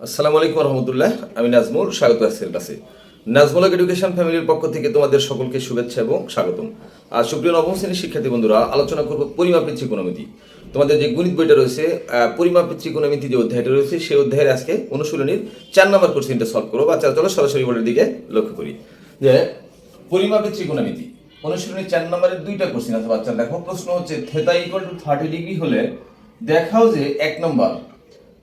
আসসালামু আলাইকুম রহমতুল্লাহ, আমি নাজমুল, স্বাগত আজকের ক্লাসে নাজমুল এডুকেশন ফ্যামিলির পক্ষ থেকে তোমাদের সকলকে শুভেচ্ছা এবং স্বাগতম। আর সুপ্রিয় নবম শ্রেণির শিক্ষার্থী বন্ধুরা, আলোচনা করব পরিমাপের ত্রিকোণমিতি তোমাদের যে গণিত বইটা রয়েছে পরিমাপের ত্রিকোণমিতি যে অধ্যায়টা রয়েছে, সেই অধ্যায়ের আজকে অনুশীলনীর চার নম্বর কোশ্চেনটা সলভ করব। বাচ্চা চলো সরাসরি বোর্ডের দিকে লক্ষ্য করি। যে পরিমাপের ত্রিকোণমিতি অনুশীলনীর চার নম্বরের দুইটা কোশ্চেন আছে বাচ্চা দেখো, প্রশ্ন হচ্ছে theta equal to thirty degree হলে দেখাও যে এক নম্বর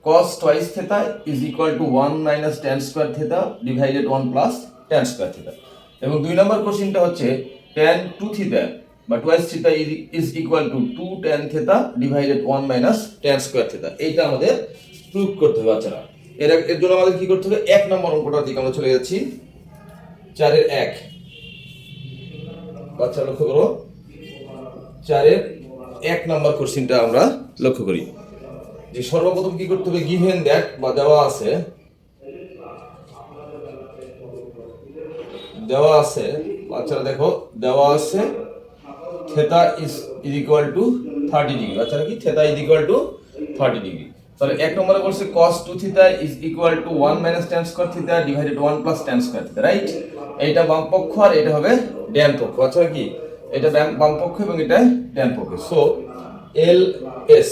cos twice theta is equal to 1 minus tan square theta divided 1 plus tan square theta এবং দুই নম্বর কোশ্চেনটা হচ্ছে tan 2 theta বা theta is, is equal to 2 tan theta divided 1 minus tan square theta এইটা আমাদের প্রুভ করতে হবে বাচ্চারা এর এর জন্য আমাদের কি করতে হবে এক নম্বর অঙ্কটার দিকে আমরা চলে যাচ্ছি চারের এক বাচ্চা লক্ষ্য করো চারের এক নম্বর কোশ্চেনটা আমরা লক্ষ্য করি যে সর্বপ্রথম কি করতে হবে? গিভেন দ্যাট বা দেওয়া আছে। দেওয়া আছে। বাচ্চারা দেখো, দেওয়া আছে। Theta is equal to thirty degree বাচ্চারা কি? Theta is equal to thirty degree তাহলে এক নম্বরে বলছে cos two theta is equal to one minus tan square theta divided one plus tan square theta right এইটা বাম পক্ষ আর এটা হবে ডান পক্ষ। বাচ্চারা কি? এটা বাম পক্ষ এবং এটা ডান পক্ষ। সো এল এস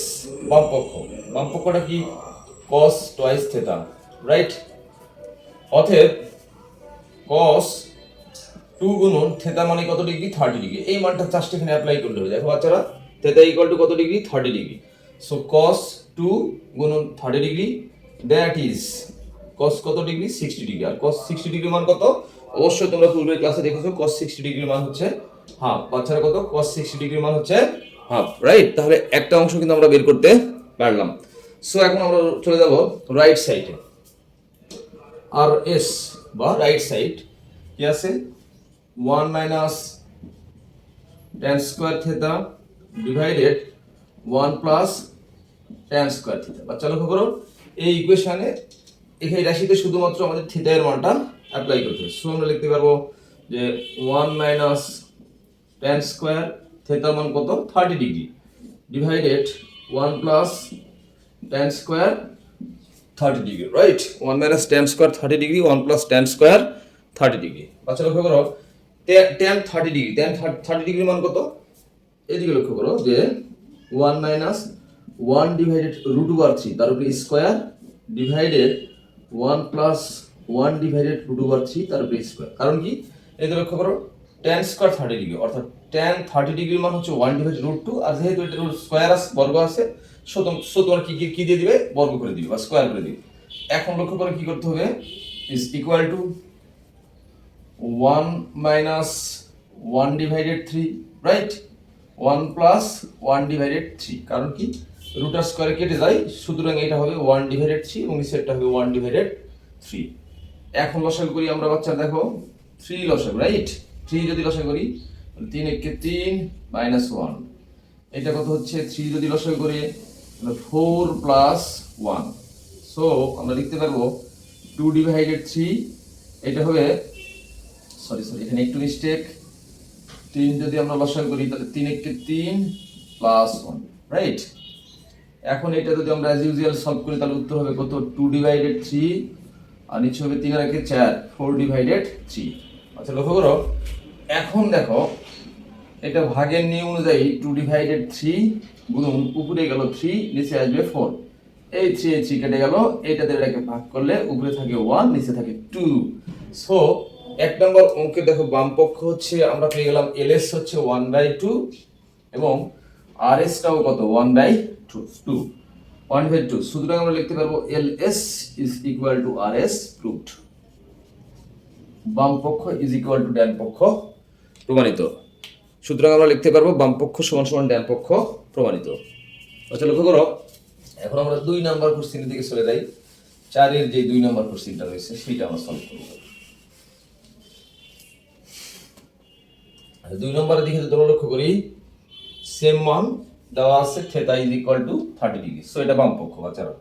বাম পক্ষ। বাম কি cos টুয়াইস থিতা রাইট অতএব cos টু গুণন থেতা মানে কত ডিগ্রি থার্টি ডিগ্রি এই মানটা চাষটা এখানে অ্যাপ্লাই করলে হবে দেখো বাচ্চারা থেতা ইকুয়াল টু কত degree thirty degree so cos two গুণন thirty degree that is cos কত ডিগ্রি সিক্সটি ডিগ্রি আর কস সিক্সটি ডিগ্রি মান কত? অবশ্যই তোমরা পূর্বের ক্লাসে দেখেছ কস সিক্সটি ডিগ্রি মান হচ্ছে হাফ বাচ্চারা কত? কস সিক্সটি ডিগ্রি মান হচ্ছে হাফ রাইট তাহলে একটা অংশ কিন্তু আমরা বের করতে পারলাম সো এখন আমরা চলে যাব রাইট সাইডে আর এস বা রাইট সাইড কি আছে? One minus tan square theta divided one plus tan square theta বাচ্চা, লক্ষ্য করো, এই ইকুয়েশনে এখানে রাশিতে শুধুমাত্র আমাদের থিটা এর মানটা অ্যাপ্লাই করতে হবে। সো আমরা লিখতে পারব যে ওয়ান মাইনাস টেন স্কোয়ার থেতার মান কত? Thirty degree divided one plus tan square thirty degree right one minus tan square thirty degree one plus tan square thirty degree বাচ্চা লক্ষ্য করো tan thirty degree tan thirty degree মান কত? এদিকে লক্ষ্য করো যে one minus one divided root over three তার উপরে square divided one plus one divided root over three তার উপরে স্কোয়ার কারণ কি? এদিকে লক্ষ্য করো টেন স্কোয়ার থার্টি ডিগ্রি অর্থাৎ টেন থার্টি ডিগ্রির মান হচ্ছে ওয়ান ডিভাইড রুট টু আর যেহেতু এটা রুট স্কোয়ার বর্গ আছে সো তোমার কি, কি- দিয়ে দিবে? বর্গ করে দিবে বা স্কোয়ার করে দিবে। এখন লক্ষ্য করে কি করতে হবে। Is equal to one minus one divided three right one plus one divided three কারণ কি? রুটার স্কোয়ারে কেটে যায়, সুতরাং এটা হবে ওয়ান ডিভাইডেড থ্রি এবং নিচেরটা হবে ওয়ান ডিভাইডেড থ্রি এখন লসাগু করি আমরা বাচ্চা দেখো থ্রি লসাগু রাইট থ্রি যদি লসাগু করি তিন একে তিন মাইনাস ওয়ান এটা কত হচ্ছে? থ্রি যদি লসাগু করি ফোর প্লাস ওয়ান সো আমরা লিখতে পারব টু ডিভাইডেড থ্রি এটা হবে সরি সরি এখানে একটু মিস্টেক তিন যদি আমরা লসাগু করি, তাহলে তিন একে তিন প্লাস ওয়ান রাইট এখন এটা যদি আমরা অ্যাজ ইউজুয়াল সলভ করি, তাহলে উত্তর হবে কত? টু ডিভাইডেড থ্রি আর নিচে হবে তিন আর একে চার ফোর ডিভাইডেড থ্রি আচ্ছা লক্ষ্য করো এখন দেখো, এটা ভাগের নিয়ম অনুযায়ী টু ডিভাইডেড থ্রি গুণন উপরে গেল থ্রি নিচে আসবে ফোর এই থ্রি এই থ্রি কেটে গেল, এইটাতে এটাকে ভাগ করলে উপরে থাকে ওয়ান নিচে থাকে টু সো এক নম্বর অঙ্কের দেখো, বাম পক্ষ হচ্ছে, আমরা পেয়ে গেলাম এল এস হচ্ছে ওয়ান বাই টু এবং আর এসটাও কত? One by two two one by two সুতরাং আমরা লিখতে পারব L S is equal to R S proved বাম পক্ষ ইজ ইকুয়াল টু ডান পক্ষ। প্রমাণিত। সুতরাং আমরা লিখতে পারব বাম পক্ষ সমান সমান ডান পক্ষ প্রমাণিত। আচ্ছা লক্ষ্য করো এখন আমরা দুই নাম্বার কোশ্চিনের দিকে চলে যাই। চারের যে দুই নাম্বার কোশ্চিনটা রয়েছে সেটা আমরা সলভ করব। আচ্ছা, দুই নম্বরের দিকে তোমরা লক্ষ্য করি সেম মান দেওয়া আছে theta is equal to thirty degree so এটা বাম পক্ষ বাচ্চারা।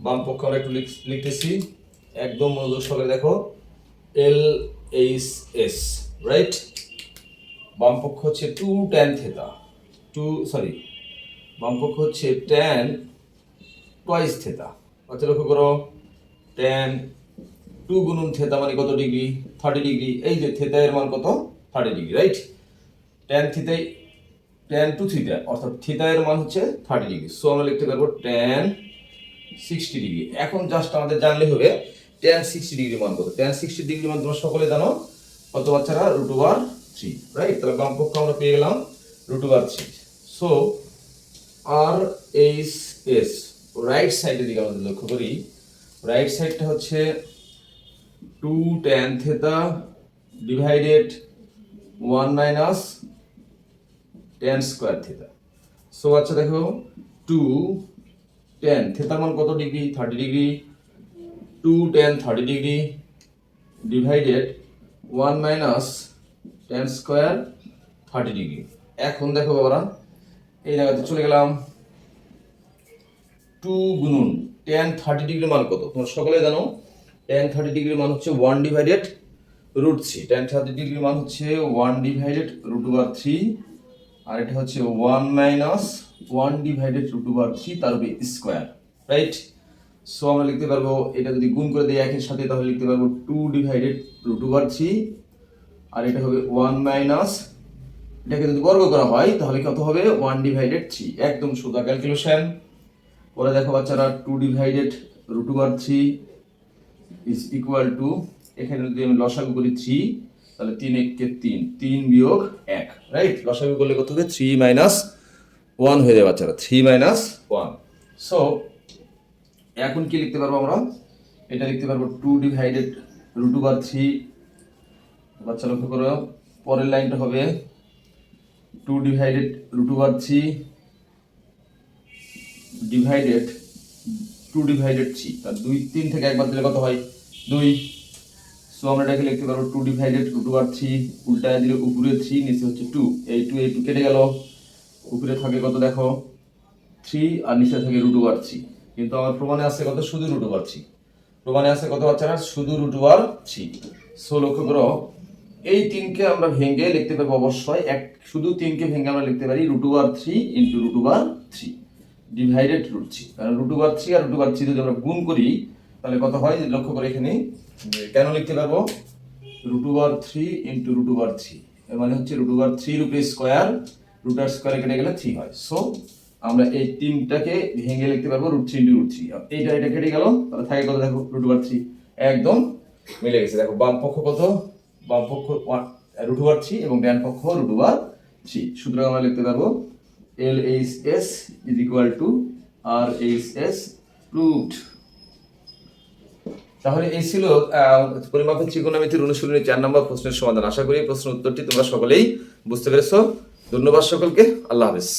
বাম পক্ষ আমরা একটু লিখ- লিখতেছি। একদম মনোযোগ সহকারে দেখো। এল এইচ এস রাইট বাম পক্ষ হচ্ছে two tan theta two sorry বামপক্ষ হচ্ছে ট্যান টয়েস থেতা আচ্ছা লক্ষ্য করো টেন টু গুণন থেতা মানে কত ডিগ্রি থার্টি ডিগ্রি এই যে থেতা এর মান কত? থার্টি ডিগ্রি রাইট টেন থিতাই ট্যান টু থিতা অর্থাৎ থিতা এর মান হচ্ছে থার্টি ডিগ্রি সো আমরা লিখতে পারব টেন সিক্সটি ডিগ্রি এখন জাস্ট আমাদের জানলে হবে টেন সিক্সটি ডিগ্রি মান কত? টেন সিক্সটি ডিগ্রি মান তোমরা সকলে জানো কত বাচ্চারা রুট ওভার থ্রি রাইট তাহলে বাম পক্ষ আমরা পেয়ে গেলাম root over three so R H S right সাইডের দিকে আমাদের লক্ষ্য করি। রাইট সাইডটা হচ্ছে two tan theta divided one minus tan square theta so আচ্ছা দেখো টু টেন থেতার মান কত degree thirty degree two tan thirty degree divided one minus tan square thirty degree এখন দেখো বাবারা, এই জায়গাতে চলে গেলাম টু গুণুন টেন থার্টি ডিগ্রি মান কত? তোমরা সকলে জানো টেন থার্টি ডিগ্রি মান হচ্ছে one divided root three tan thirty degree মান হচ্ছে one divided root over three আর এটা হচ্ছে one minus one divided root over three তার উপরে স্কোয়ার রাইট সো আমরা লিখতে পারব, এটা যদি গুণ করে দিই একের সাথে, তাহলে লিখতে পারব two divided root over three আর এটা হবে ওয়ান মাইনাস এটাকে যদি বর্গ করা হয়, তাহলে কত হবে? ওয়ান ডিভাইডেড থ্রি একদম সোজা ক্যালকুলেশন পরে দেখো বাচ্চারা two divided root over three is equal to এখানে যদি আমি লসাগু করি থ্রি তাহলে তিন এককে তিন তিন বিয়োগ এক রাইট লসাগু করলে কত হবে? থ্রি মাইনাস ওয়ান হয়ে যাবে বাচ্চারা থ্রি মাইনাস ওয়ান সো এখন কি লিখতে পারব আমরা? এটা লিখতে পারব two divided root over three বাচ্চা লক্ষ্য করো, পরের লাইনটা হবে two divided root over three divided two divided three তার দুই, তিন থেকে একবার দিলে কত হয়? দুই। সো আমরা এটাকে লিখতে পারব two divided root over three উল্টায় দিলে উপরে থ্রি নিচে হচ্ছে টু এই টু এই টু কেটে গেল। উপরে থাকে কত দেখো? থ্রি আর নিচে থাকে রুট ওভার থ্রি কিন্তু আমার প্রমাণে আছে কত? শুধু রুট ওভার থ্রি প্রমাণে আছে কত বাচ্চারা? শুধু রুট ওভার থ্রি সো লক্ষ্য করো এই তিনকে আমরা ভেঙে লিখতে পারব অবশ্যই এক, শুধু তিনকে ভেঙে আমরা লিখতে পারি root over three into root over three divided root three কারণ রুট ওভার থ্রি আর রুট ওভার থ্রি যদি আমরা গুণ করি, তাহলে কত হয়? লক্ষ্য করে এখানে কেন লিখতে পারব? Root over three into root over three মানে হচ্ছে রুট ওভার থ্রি রুপে স্কোয়ার রুটার স্কোয়ারে কেটে গেলে থ্রি হয়। সো আমরা এই তিনটাকে ভেঙে লিখতে পারব root three into root three এইটা, এটা কেটে গেল, তাহলে থাকে কত? দেখো রুট ওভার থ্রি একদম মিলে গেছে। দেখো, বাম পক্ষ কত? বাম পক্ষ রুট থ্রি এবং ডান পক্ষ রুট ওভার সুতরাং আমরা লিখতে পারব L H S is equal to R H S root তাহলে এই ছিল পরিমাপের ত্রিকোণমিতির অনুশীলনী চার নম্বর প্রশ্নের সমাধান। আশা করি এই প্রশ্নের উত্তরটি তোমরা সকলেই বুঝতে পেরেছ। ধন্যবাদ সকলকে। আল্লাহ হাফেজ।